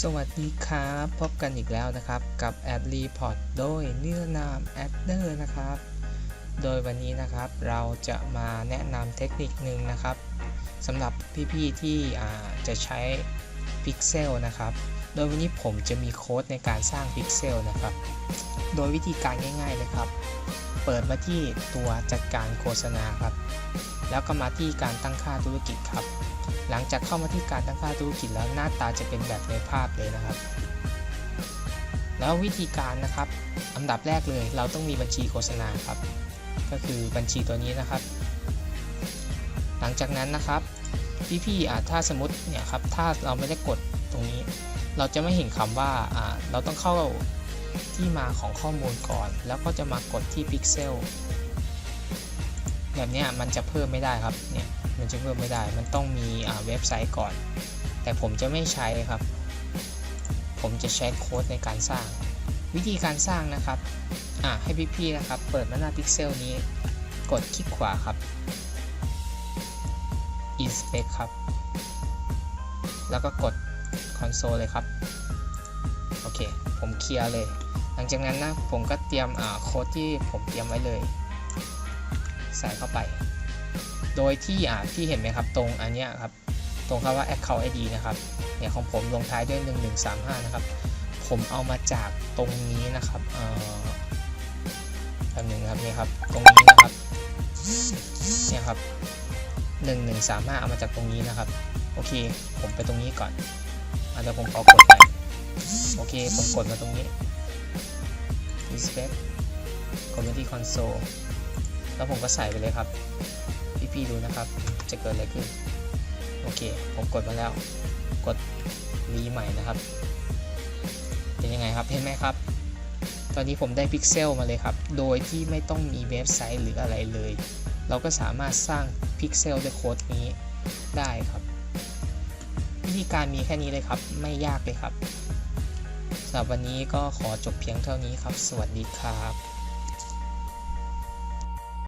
สวัสดีครับ พบกันอีกแล้วนะครับกับ Ad Report โดยนิรนาม Adder นะครับ โดยวันนี้นะครับเราจะมาแนะนำเทคนิคหนึ่งนะครับสำหรับพี่ๆที่จะใช้ Pixel นะครับ โดยวันนี้ผมจะมีโค้ดในการสร้าง Pixel นะครับ โดยวิธีการง่ายๆเลยครับ เปิดมาที่ตัวจัดการโฆษณาครับ แล้วก็มาที่การตั้งค่าธุรกิจครับ หลังจากเข้ามาที่การตั้งค่าธุรกิจแล้วหน้าตาจะเป็นแบบในภาพเลยนะครับ แล้ววิธีการนะครับอันดับแรกเลยเราต้องมีบัญชีโฆษณาครับ ก็คือบัญชีตัวนี้นะครับ หลังจากนั้นนะครับพี่ๆอ่าถ้าสมมติเนี่ยครับถ้าเราไม่ได้กดตรงนี้ เราจะไม่เห็นคำว่าอ่าเราต้องเข้าที่มาของข้อมูลก่อน แล้วก็จะมากดที่ Pixel แบบนี้มันจะเพิ่มไม่ได้ครับเนี่ยมันจะเพิ่มไม่ได้ มันต้องมีเว็บไซต์ก่อน แต่ผมจะไม่ใช้ครับ ผมจะใช้โค้ดในการสร้าง วิธีการสร้างนะครับอ่าให้พี่ๆนะครับ เปิดมาหน้า Pixel นี้กดคลิกขวาครับ Inspect ครับ แล้วก็กด Console เลยครับ โอเค ผมเคลียร์เลย หลังจากนั้นนะ ผมก็เตรียมโค้ดที่ผมเตรียมไว้เลย ใส่เข้าไป โดยที่อ่าที่เห็นไหมครับตรงอันเนี้ยครับตรงคำว่า account id นะครับเนี่ยของผมลงท้ายด้วย 1135 นะครับ ผมเอามาจากตรงนี้นะครับเอ่อแป๊บนึงครับเนี่ยครับตรงนี้นะครับเนี่ยครับ1135 เอามาจากตรงนี้นะครับ โอเค ผมไปตรงนี้ก่อนอาจจะเดี๋ยวผมขอกดไปโอเค ผมกดมาตรงนี้ inspect กดมาที่ console แล้วผมก็ใส่ไปเลยครับ พี่ๆดูนะครับ จะเกิดอะไรขึ้น โอเค ผมกดมาแล้ว กดรีใหม่นะครับ เป็นยังไงครับ เห็นไหมครับ ตอนนี้ผมได้พิกเซลมาเลยครับ โดยที่ไม่ต้องมีเว็บไซต์หรืออะไรเลย เราก็สามารถสร้างพิกเซลด้วยโค้ดนี้ได้ครับ วิธีการมีแค่นี้เลยครับ ไม่ยากเลยครับสำหรับวันนี้ก็ขอจบเพียงเท่านี้ครับ สวัสดีครับ